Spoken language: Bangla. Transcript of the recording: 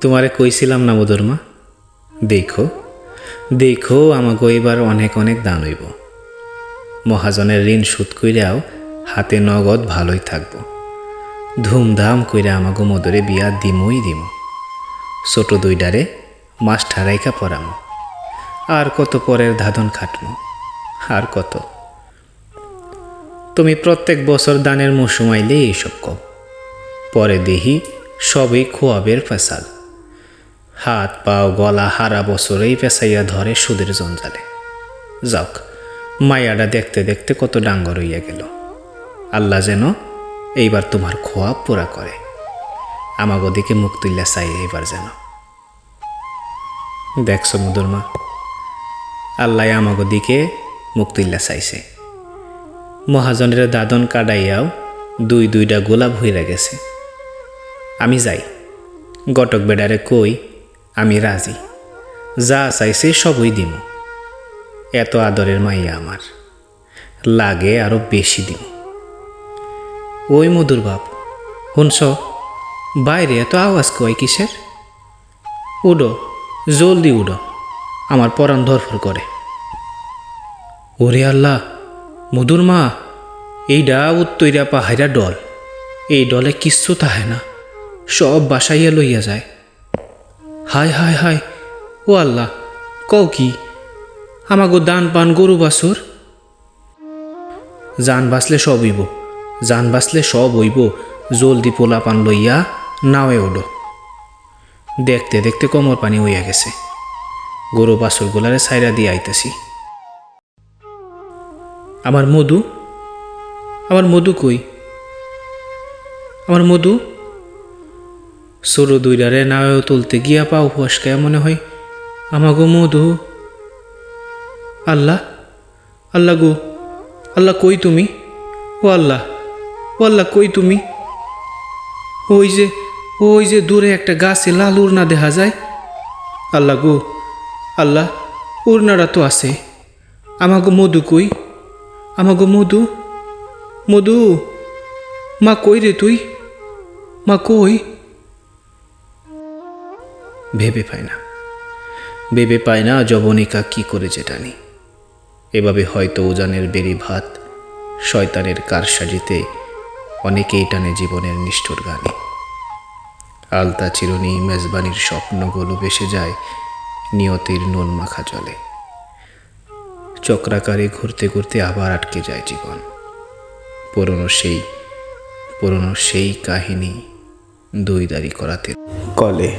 তোমারে কইছিলাম না মধুরমা? দেখো দেখো আমাকে এবার অনেক অনেক দান হইব। মহাজনের ঋণ শোধ কইরাও হাতে নগদ ভালোই থাকব। ধুমধাম কইরা আমাকে মধুরে বিয়া দিমই দিম। ছোট দুইডারে মাস্টার রাইকা পড়ামো আর কত পরের ধাদন খাটমো, আর কত। তুমি প্রত্যেক বছর দানের মৌসুম আইলে এইসব কও। পরে দেহি সবই খোয়াবের ফেসাল হাত, পাও, গলা হারা বছরেই পেঁচাইয়া ধরে সুদের জঞ্জালে। যাক, মায়াটা দেখতে দেখতে কত ডাঙ্গর হইয়া গেল। আল্লাহ যেন এইবার তোমার খোয়া পুরা করে। আমাগো দিকে মুখ তুল্লা চাই এইবার যেন। দেখছ মধুরমা আল্লাহ আমাগো দিকে মুখ চাইছে। মহাজনের দাদন কাটাইয়াও দুই দুইটা গোলাপ হইয়া গেছে। আমি যাই, গটক বেডারে কই আমি রাজি। যা চাইছে সবই দিম এত আদরের মাইয়া আমার। লাগে আরও বেশি দিম ওই মধুর বাপ, শুনছ? বাইরে এত আওয়াজ কয় কিসের? উডো, জলদি উডো। আমার পরাণ ধরফর করে। ওরে আল্লাহ, মধুর মা, এইডা উত্তইরা পাহাইরা ডল। এই ডলে কিচ্ছু তাহে না। সব বাসাইয়া লইয়া যায়। হায় হায় হায়, ও আল্লাহ, কও কি? আমাগো দান পান গরু বাছুর? জান বাঁচলে সব হইব জান বাঁচলে সব হইব, জলদি পোলা পান লইয়া নাওয়ে ওডো দেখতে দেখতে কোমর পানি হইয়া গেছে। গরু বাছুর গোলারে সাইরা দিয়ে আইতেছি। আমার মধু? আমার মধু কই? আমার মধু? সরু দুইডারে নাওয়েও তুলতে গিয়া পাও ফসকায় মনে হয়। আমাগো মধু। আল্লাহ আল্লাহ গো, আল্লাহ কই তুমি? ও আল্লাহ ও আল্লাহ কই তুমি? ওই যে ওই যে দূরে একটা গাছে লাল উড়না দেখা যায়। আল্লাহ গো, আল্লাহ, উড়নাটা তো আছে। আমাগো মধু কই? আমাগো মধু? মধু, মা কই রে তুই? মা কই? ভেবে পায় না। ভেবে পায় না জবনিকা কি করে যেটানি এভাবে হয়তো উজানের বেরি ভাত, শয়তানের কারসাজিতে অনেকেই টানে জীবনের নিষ্ঠুর গানে। আলতা চিরুনি মেজবানির স্বপ্নগুলো বেসে যায়, নিয়তির নুন মাখা জলে। চক্রাকারে ঘুরতে ঘুরতে আবার আটকে যায় জীবন। পুরনো সেই পুরনো সেই কাহিনী দুই দাড়ি করাতে কলে।